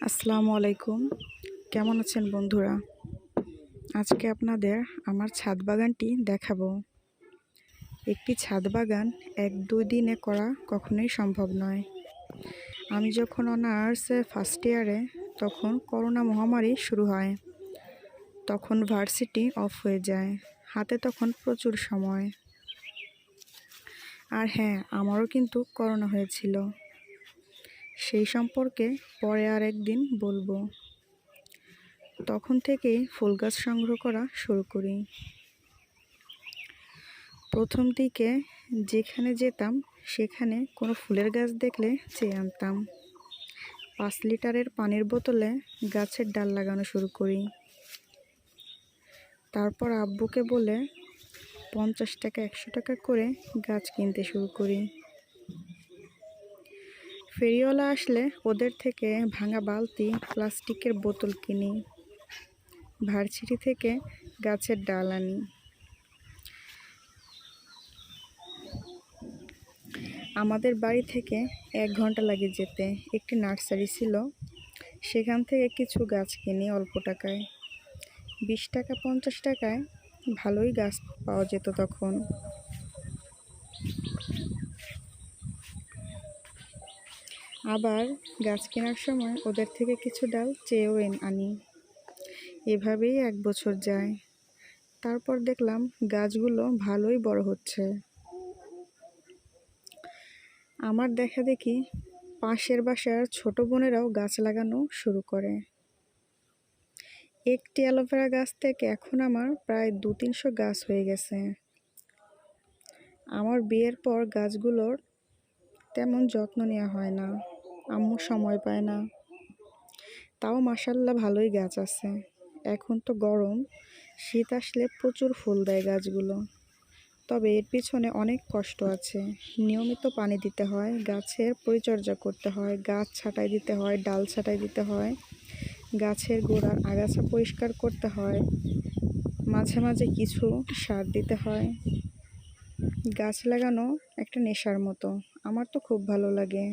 আসসালামু আলাইকুম। কেমন আছেন বন্ধুরা? আজকে আপনাদের আমার ছাদ বাগানটি দেখাবো। একটি ছাদ বাগান এক দুই দিনে করা কখনোই সম্ভব নয়। আমি যখন অনার্সে ফার্স্ট ইয়ারে তখন করোনা মহামারী শুরু হয়। তখন ভার্সিটি অফ হয়ে যায়। হাতে তখন প্রচুর সময়। আর হ্যাঁ আমারও কিন্তু করোনা হয়েছিল। সেই সম্পর্কে পরে আর একদিন বলব। তখন থেকেই ফুল গাছ সংগ্রহ করা শুরু করি। প্রথম দিকে যেখানে যেতাম, সেখানে কোনো ফুলের গাছ দেখলে চেয়ে আনতাম। পাঁচ লিটারের পানির বোতলে গাছের ডাল লাগানো শুরু করি। তারপর আব্বুকে বলে, পঞ্চাশ টাকা, একশো টাকা করে গাছ কিনতে শুরু করি। ফেরিওয়ালা আসলে ওদের থেকে ভাঙা বালতি, প্লাস্টিকের বোতল কিনি, ভার্সিটি থেকে গাছের ডাল আনি। আমাদের বাড়ি থেকে এক ঘণ্টা লাগে যেতে। একটি নার্সারি ছিল। সেখান থেকে কিছু গাছ কিনি অল্প টাকায়। বিশ টাকা, পঞ্চাশ টাকায় ভালোই গাছ পাওয়া যেত তখন। আবার গাছ কেনার সময় ওদের থেকে কিছু ডাল চেয়েও আনি। এভাবেই এক বছর যায়। তারপর দেখলাম গাছগুলো ভালোই বড় হচ্ছে। আমার দেখা দেখি পাশের বাসার ছোট বোনেরাও গাছ লাগানো শুরু করে। একটি অ্যালোভেরা গাছ থেকে এখন আমার প্রায় দু তিনশো গাছ হয়ে গেছে। আমার বিয়ের পর গাছগুলোর তেমন যত্ন নেওয়া হয় না। আম্মু সময় পায় না। তাও মাসাল্লাহ ভালোই গাছ আছে। এখন তো গরম, শীত আসলে প্রচুর ফুল দেয় গাছগুলো। তবে এর পিছনে অনেক কষ্ট আছে। নিয়মিত পানি দিতে হয়, গাছের পরিচর্যা করতে হয়, গাছ ছাঁটাই দিতে হয়, ডাল ছাঁটাই দিতে হয়, গাছের গোড়ার আগাছা পরিষ্কার করতে হয়, মাঝে মাঝে কিছু সার দিতে হয়। গাছ লাগানো একটা নেশার মতো। আমার তো খুব ভালো লাগে।